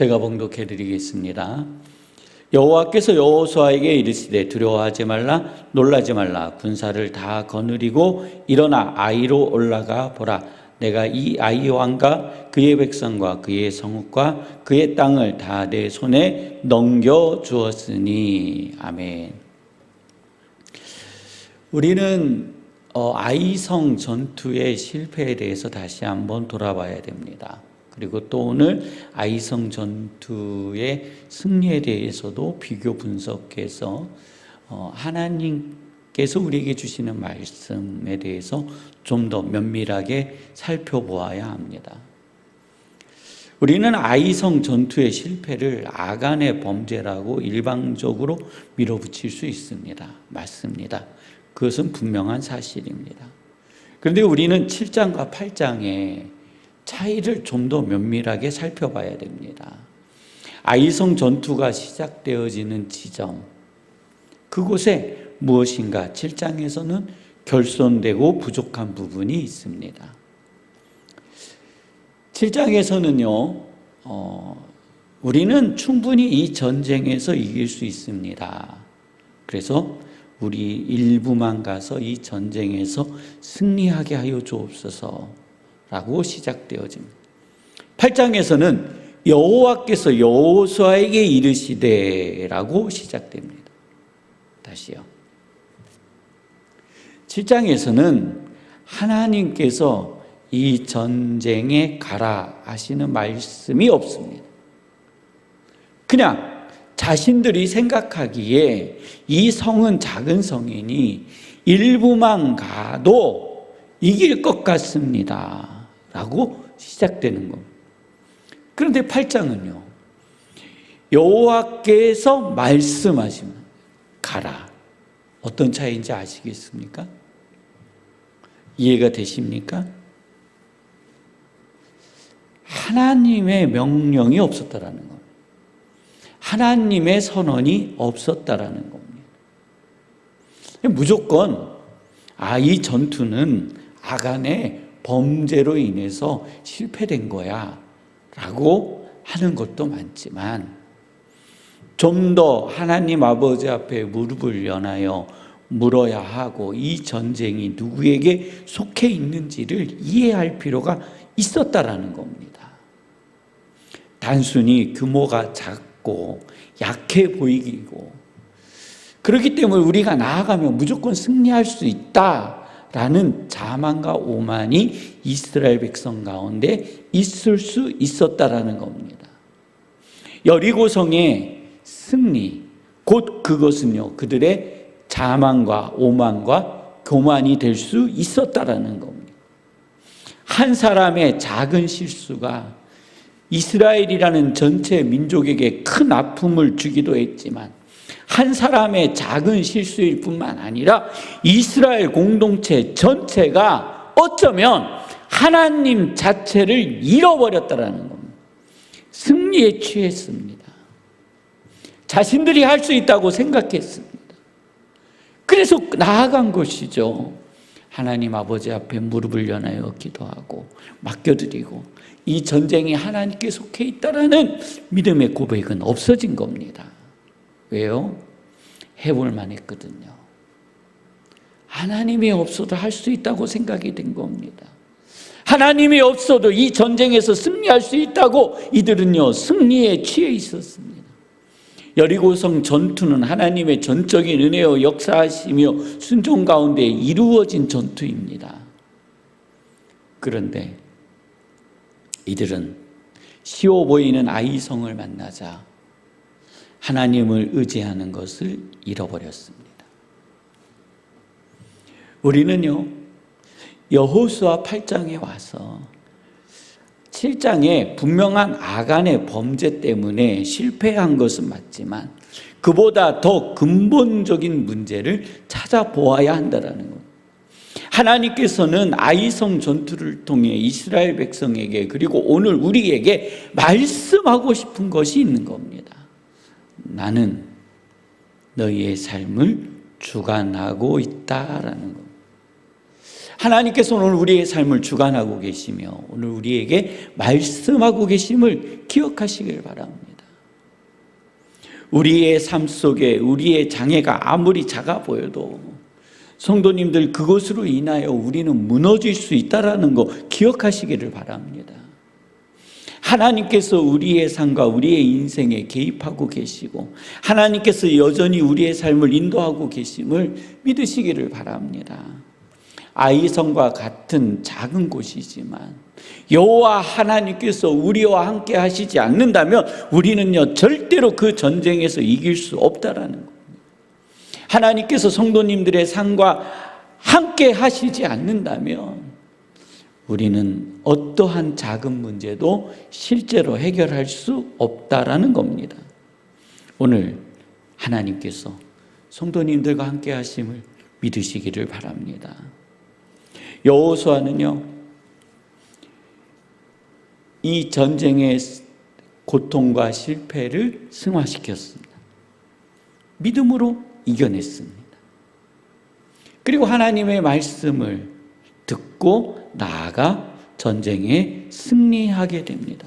제가 봉독해 드리겠습니다. 여호와께서 여호수아에게 이르시되 두려워하지 말라 놀라지 말라 군사를 다 거느리고 일어나 아이로 올라가 보라 내가 이 아이 왕과 그의 백성과 그의 성읍과 그의 땅을 다 내 손에 넘겨 주었으니 아멘. 우리는 어, 아이성 전투의 실패에 대해서 다시 한번 돌아봐야 됩니다. 그리고 또 오늘 아이성 전투의 승리에 대해서도 비교 분석해서 어, 하나님께서 우리에게 주시는 말씀에 대해서 좀 더 면밀하게 살펴보아야 합니다. 우리는 아이성 전투의 실패를 아간의 범죄라고 일방적으로 밀어붙일 수 있습니다. 맞습니다. 그것은 분명한 사실입니다. 그런데 우리는 7장과 8장의 차이를 좀 더 면밀하게 살펴봐야 됩니다. 아이성 전투가 시작되어지는 지점, 그곳에 무엇인가 7장에서는 결손되고 부족한 부분이 있습니다. 7장에서는요, 어, 우리는 충분히 이 전쟁에서 이길 수 있습니다. 그래서 우리 일부만 가서 이 전쟁에서 승리하게 하여 주옵소서 라고 시작되어집니다. 8장에서는 여호와께서 여호수아에게 이르시되라고 시작됩니다. 다시요. 7장에서는 하나님께서 이 전쟁에 가라 하시는 말씀이 없습니다. 그냥 자신들이 생각하기에 이 성은 작은 성이니 일부만 가도 이길 것 같습니다. 라고 시작되는 겁니다. 그런데 8장은요. 여호와께서 말씀하시면 가라. 어떤 차이인지 아시겠습니까? 이해가 되십니까? 하나님의 명령이 없었다라는 겁니다. 하나님의 선언이 없었다라는 겁니다. 무조건 아, 이 전투는 아간의 범죄로 인해서 실패된 거야. 라고 하는 것도 많지만 좀 더 하나님 아버지 앞에 무릎을 연하여 물어야 하고 이 전쟁이 누구에게 속해 있는지를 이해할 필요가 있었다라는 겁니다. 단순히 규모가 작고 약해 보이고 그렇기 때문에 우리가 나아가면 무조건 승리할 수 있다 라는 자만과 오만이 이스라엘 백성 가운데 있을 수 있었다라는 겁니다. 여리고성의 승리 곧 그것은요 그들의 자만과 오만과 교만이 될 수 있었다라는 겁니다. 한 사람의 작은 실수가 이스라엘이라는 전체 민족에게 큰 아픔을 주기도 했지만 한 사람의 작은 실수일 뿐만 아니라 이스라엘 공동체 전체가 어쩌면 하나님 자체를 잃어버렸다라는 겁니다. 승리에 취했습니다. 자신들이 할 수 있다고 생각했습니다. 그래서 나아간 것이죠. 하나님 아버지 앞에 무릎을 연하여 기도하고 맡겨드리고 이 전쟁이 하나님께 속해 있다라는 믿음의 고백은 없어진 겁니다. 왜요? 해볼만 했거든요. 하나님이 없어도 할 수 있다고 생각이 된 겁니다. 하나님이 없어도 이 전쟁에서 승리할 수 있다고 이들은요, 승리에 취해 있었습니다. 여리고성 전투는 하나님의 전적인 은혜와 역사하시며 순종 가운데 이루어진 전투입니다. 그런데 이들은 쉬워 보이는 아이성을 만나자 하나님을 의지하는 것을 잃어버렸습니다. 우리는요, 여호수아 8장에 와서 7장에 분명한 아간의 범죄 때문에 실패한 것은 맞지만 그보다 더 근본적인 문제를 찾아보아야 한다는 것. 하나님께서는 아이성 전투를 통해 이스라엘 백성에게 그리고 오늘 우리에게 말씀하고 싶은 것이 있는 겁니다. 나는 너희의 삶을 주관하고 있다라는 것. 하나님께서 오늘 우리의 삶을 주관하고 계시며 오늘 우리에게 말씀하고 계심을 기억하시길 바랍니다. 우리의 삶 속에 우리의 장애가 아무리 작아 보여도 성도님들 그것으로 인하여 우리는 무너질 수 있다라는 거 기억하시기를 바랍니다. 하나님께서 우리의 삶과 우리의 인생에 개입하고 계시고 하나님께서 여전히 우리의 삶을 인도하고 계심을 믿으시기를 바랍니다. 아이성과 같은 작은 곳이지만 여호와 하나님께서 우리와 함께 하시지 않는다면 우리는요 절대로 그 전쟁에서 이길 수 없다라는 겁니다. 하나님께서 성도님들의 삶과 함께 하시지 않는다면 우리는 어떠한 작은 문제도 실제로 해결할 수 없다라는 겁니다. 오늘 하나님께서 성도님들과 함께 하심을 믿으시기를 바랍니다. 여호수아는요. 이 전쟁의 고통과 실패를 승화시켰습니다. 믿음으로 이겨냈습니다. 그리고 하나님의 말씀을 듣고 나아가 전쟁에 승리하게 됩니다.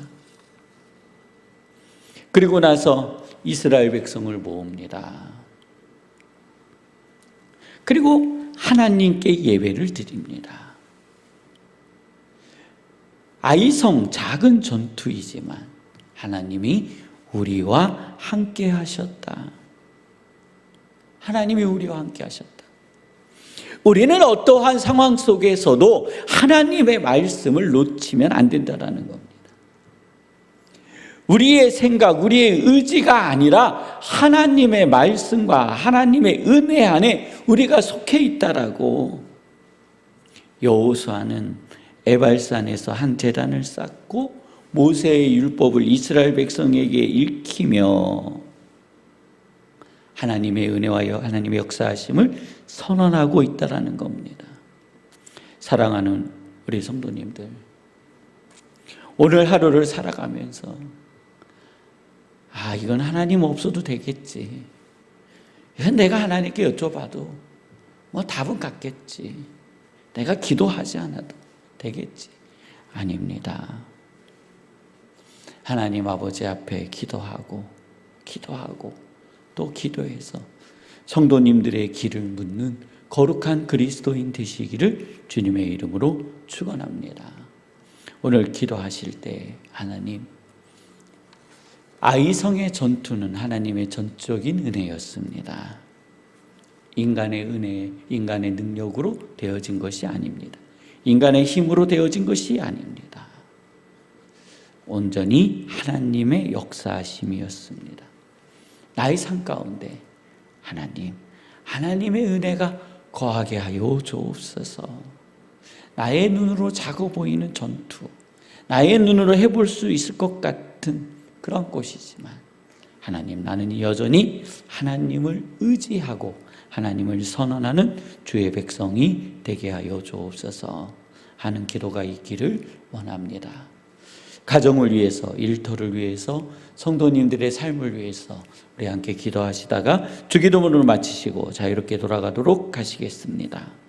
그리고 나서 이스라엘 백성을 모읍니다. 그리고 하나님께 예배를 드립니다. 아이성 작은 전투이지만 하나님이 우리와 함께 하셨다. 하나님이 우리와 함께 하셨다. 우리는 어떠한 상황 속에서도 하나님의 말씀을 놓치면 안 된다라는 겁니다. 우리의 생각, 우리의 의지가 아니라 하나님의 말씀과 하나님의 은혜 안에 우리가 속해 있다라고 여호수아는 에발산에서 한 제단을 쌓고 모세의 율법을 이스라엘 백성에게 읽히며 하나님의 은혜와 하나님의 역사하심을 선언하고 있다라는 겁니다. 사랑하는 우리 성도님들, 오늘 하루를 살아가면서 아 이건 하나님 없어도 되겠지. 내가 하나님께 여쭤봐도 뭐 답은 같겠지. 내가 기도하지 않아도 되겠지. 아닙니다. 하나님 아버지 앞에 기도하고 기도하고 또 기도해서 성도님들의 길을 묻는 거룩한 그리스도인 되시기를 주님의 이름으로 축원합니다. 오늘 기도하실 때 하나님 아이성의 전투는 하나님의 전적인 은혜였습니다. 인간의 은혜, 인간의 능력으로 되어진 것이 아닙니다. 인간의 힘으로 되어진 것이 아닙니다. 온전히 하나님의 역사심이었습니다. 나의 삶 가운데 하나님, 하나님의 은혜가 거하게 하여 주옵소서. 나의 눈으로 작아 보이는 전투, 나의 눈으로 해볼 수 있을 것 같은 그런 곳이지만 하나님 나는 여전히 하나님을 의지하고 하나님을 선언하는 주의 백성이 되게 하여 주옵소서 하는 기도가 있기를 원합니다. 가정을 위해서, 일터를 위해서, 성도님들의 삶을 위해서 우리 함께 기도하시다가 주기도문을 마치시고 자유롭게 돌아가도록 하시겠습니다.